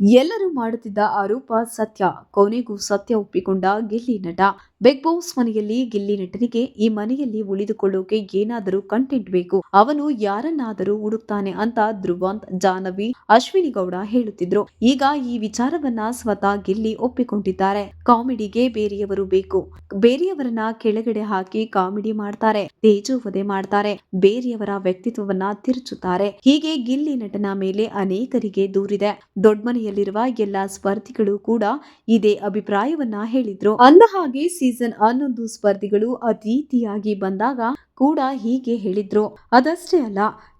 ಎಲ್ಲರೂ ಮಾಡುತ್ತಿದ್ದ ಆರೋಪ ಸತ್ಯ ಕೊನೆಗೂ ಸತ್ಯ ಒಪ್ಪಿಕೊಂಡ ಗಿಲ್ಲಿ ನಟ ಬಿಗ್ ಬಾಸ್ ಮನೆಯಲ್ಲಿ ಗಿಲ್ಲಿ ನಟನಿಗೆ ಈ ಮನೆಯಲ್ಲಿ ಉಳಿದುಕೊಳ್ಳೋಕೆ ಏನಾದರೂ ಕಂಟೆಂಟ್ ಬೇಕು. ಅವನು ಯಾರನ್ನಾದರೂ ಹುಡುಕ್ತಾನೆ ಅಂತ ಧ್ರುವಂತ್ ಜಾನವಿ ಅಶ್ವಿನಿ ಗೌಡ ಹೇಳುತ್ತಿದ್ರು. ಈಗ ಈ ವಿಚಾರವನ್ನ ಸ್ವತಃ ಗಿಲ್ಲಿ ಒಪ್ಪಿಕೊಂಡಿದ್ದಾರೆ. ಕಾಮಿಡಿಗೆ ಬೇರೆಯವರು ಬೇಕು. ಬೇರೆಯವರನ್ನ ಕೆಳಗಡೆ ಹಾಕಿ ಕಾಮಿಡಿ ಮಾಡ್ತಾರೆ, ತೇಜೋವಧೆ ಮಾಡ್ತಾರೆ, ಬೇರೆಯವರ ವ್ಯಕ್ತಿತ್ವವನ್ನ ತಿರುಚುತ್ತಾರೆ. ಹೀಗೆ ಗಿಲ್ಲಿ ನಟನ ಮೇಲೆ ಅನೇಕರಿಗೆ ದೂರಿದೆ. ದೊಡ್ಡ ಮನೆಯಲ್ಲಿರುವ ಎಲ್ಲಾ ಸ್ಪರ್ಧಿಗಳು ಕೂಡ ಇದೇ ಅಭಿಪ್ರಾಯವನ್ನ ಹೇಳಿದ್ರು. ಅಂದ ಹಾಗೆ ಸೀಸನ್ ಹನ್ನೊಂದು ಸ್ಪರ್ಧಿಗಳು ಅತಿಥಿಯಾಗಿ ಬಂದಾಗ ಕೂಡ ಹೀಗೆ ಹೇಳಿದ್ರು. ಅದಷ್ಟೇ ಅಲ್ಲ,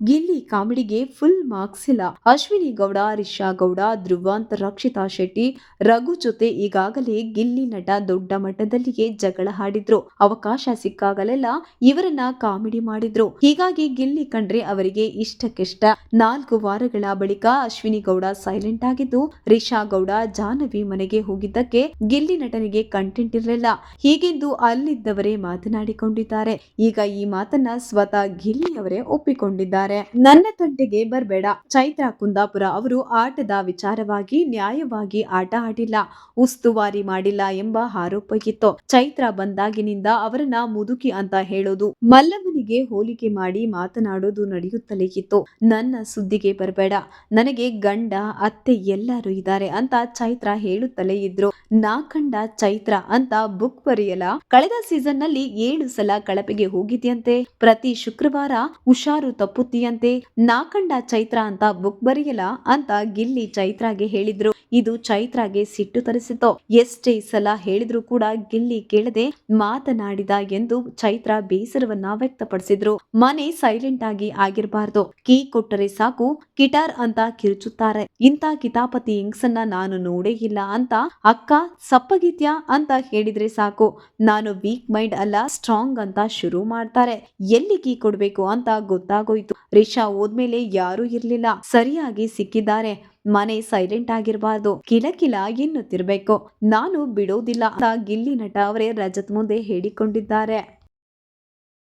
ಗಿಲ್ಲಿ ಕಾಮಿಡಿಗೆ ಫುಲ್ ಮಾರ್ಕ್ಸ್ ಇಲ್ಲ. ಅಶ್ವಿನಿ ಗೌಡ, ರಿಷಾ ಗೌಡ, ಧ್ರುವಂತ್, ರಕ್ಷಿತಾ ಶೆಟ್ಟಿ, ರಘು ಜೊತೆ ಈಗಾಗಲೇ ಗಿಲ್ಲಿ ನಟ ದೊಡ್ಡ ಮಟ್ಟದಲ್ಲಿಯೇ ಜಗಳ ಹಾಡಿದ್ರು ಅವಕಾಶ ಸಿಕ್ಕಾಗಲೆಲ್ಲ ಇವರನ್ನ ಕಾಮಿಡಿ ಮಾಡಿದ್ರು. ಹೀಗಾಗಿ ಗಿಲ್ಲಿ ಕಂಡ್ರೆ ಅವರಿಗೆ ಇಷ್ಟಕ್ಕಿಷ್ಟ. ನಾಲ್ಕು ವಾರಗಳ ಬಳಿಕ ಅಶ್ವಿನಿ ಗೌಡ ಸೈಲೆಂಟ್ ಆಗಿದ್ದು, ರಿಷಾ ಗೌಡ, ಜಾಹ್ನವಿ ಮನೆಗೆ ಹೋಗಿದ್ದಕ್ಕೆ ಗಿಲ್ಲಿ ನಟನಿಗೆ ಕಂಟೆಂಟ್ ಇರಲಿಲ್ಲ. ಹೀಗೆಂದು ಅಲ್ಲಿದ್ದವರೇ ಮಾತನಾಡಿಕೊಂಡಿದ್ದಾರೆ. ಈಗ ಈ ಮಾತನ್ನ ಸ್ವತಃ ಗಿಲ್ಲಿ ಅವರೇ ಒಪ್ಪಿಕೊಂಡಿದ್ದಾರೆ. ನನ್ನ ತಂಟೆಗೆ ಬರಬೇಡ. ಚೈತ್ರಾ ಕುಂದಾಪುರ ಅವರು ಆಟದ ವಿಚಾರವಾಗಿ ನ್ಯಾಯವಾಗಿ ಆಟ ಆಡಿಲ್ಲ. ಉಸ್ತುವಾರಿ ಮಾಡಿಲ್ಲ ಎಂಬ ಆರೋಪ ಇತ್ತು. ಚೈತ್ರ ಬಂದಾಗಿನಿಂದ ಅವರನ್ನ ಮುದುಕಿ ಅಂತ ಹೇಳೋದು ಮಲ್ಲವನಿಗೆ ಹೋಲಿಕೆ ಮಾಡಿ ಮಾತನಾಡೋದು ನಡೆಯುತ್ತಲೇ ಇತ್ತು. ನನ್ನ ಸುದ್ದಿಗೆ ಬರಬೇಡ. ನನಗೆ ಗಂಡ, ಅತ್ತೆ ಎಲ್ಲರೂ ಇದ್ದಾರೆ ಅಂತ ಚೈತ್ರ ಹೇಳುತ್ತಲೇ ಇದ್ರು. ನಾ ಕಂಡ ಚೈತ್ರ ಅಂತ ಬುಕ್ ಬರೆಯಲ? ಕಳೆದ ಸೀಸನ್ನಲ್ಲಿ ಏಳು ಸಲ ಕಳಪೆಗೆ ಹೋಗಿದ್ಯಂತೆ. ಪ್ರತಿ ಶುಕ್ರವಾರ ಹುಷಾರು ತಪ್ಪುತ್ತೀಯಂತೆ ನಾಕಂಡ ಚೈತ್ರ ಅಂತ ಬುಕ್ ಬರೆಯಲ್ಲ ಅಂತ ಗಿಲ್ಲಿ ಚೈತ್ರಾಗೆ ಹೇಳಿದ್ರು. ಇದು ಚೈತ್ರಾಗೆ ಸಿಟ್ಟು ತರಿಸಿತು. ಎಷ್ಟೇ ಸಲ ಹೇಳಿದ್ರು ಕೂಡ ಗಿಲ್ಲಿ ಕೇಳದೆ ಮಾತನಾಡಿದ ಎಂದು ಚೈತ್ರ ಬೇಸರವನ್ನ ವ್ಯಕ್ತಪಡಿಸಿದ್ರು. ಮನೆ ಸೈಲೆಂಟ್ ಆಗಿ ಆಗಿರಬಾರ್ದು. ಕೀ ಕೊಟ್ಟರೆ ಸಾಕು, ಕಿಟಾರ್ ಅಂತ ಕಿರುಚುತ್ತಾರೆ. ಇಂಥ ಕಿತಾಪತಿ ಇಂಗ್ಸನ್ನ ನಾನು ನೋಡೇ ಇಲ್ಲ ಅಂತ ಅಕ್ಕ ಸಪ್ಪಗಿತ್ಯಾ ಅಂತ ಹೇಳಿದ್ರೆ ಸಾಕು. ನಾನು ವೀಕ್ ಮೈಂಡ್ ಅಲ್ಲ ಸ್ಟ್ರಾಂಗ್ ಅಂತ ಶುರು ಮಾಡ್ತಾರೆ. ಎಲ್ಲಿ ಕೀ ಕೊಡ್ಬೇಕು ಅಂತ ಗೊತ್ತಾಗೋಯ್ತು. ರಿಷಾ ಹೋದ್ಮೇಲೆ ಯಾರೂ ಇರ್ಲಿಲ್ಲ. ಸರಿಯಾಗಿ ಸಿಕ್ಕಿದ್ದಾರೆ. ಮನೆ ಸೈಲೆಂಟ್ ಆಗಿರಬಾರ್ದು. ಕಿಲಕಿಲ ಎನ್ನುತ್ತಿರ್ಬೇಕು. ನಾನು ಬಿಡೋದಿಲ್ಲ ಅಂತ ಗಿಲ್ಲಿ ನಟ ಅವರೇ ರಜತ್ ಮುಂದೆ ಹೇಳಿಕೊಂಡಿದ್ದಾರೆ.